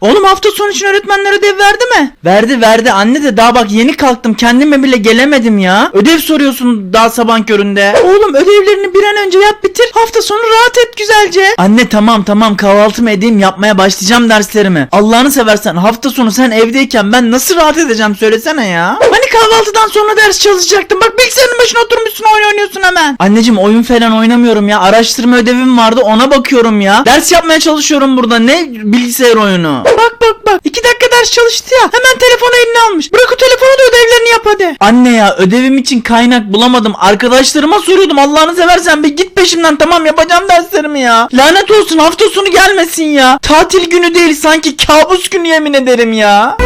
Oğlum hafta sonu için öğretmenler ödev verdi mi? Verdi verdi anne de daha bak yeni kalktım kendime bile gelemedim ya. Ödev soruyorsun daha sabah köründe. Oğlum ödevlerini bir an önce yap bitir. Hafta sonu rahat et güzelce. Anne tamam tamam kahvaltımı edeyim yapmaya başlayacağım derslerimi. Allah'ını seversen hafta sonu sen evdeyken ben nasıl rahat edeceğim söylesene ya. Hani kahvaltıdan sonra ders çalışacaktım. Bak bilgisayarın başına oturmuşsun oyun oynuyorsun hemen. Anneciğim oyun falan oynamıyorum ya. Araştırma ödevim vardı ona bakıyorum ya. Ders yapmaya çalışıyorum burada. Ne bilgisayar oyunu? Bak bak bak. İki dakika ders çalıştı ya. Hemen telefonu eline almış. Bırak o telefonu da ödevlerini yap hadi. Anne ya ödevim için kaynak bulamadım. Arkadaşlarıma soruyordum. Allah'ını seversen bir git peşimden tamam yapacağım derslerimi ya. Lanet olsun hafta sonu gelmesin ya. Tatil günü değil sanki kabus günü yemin ederim ya.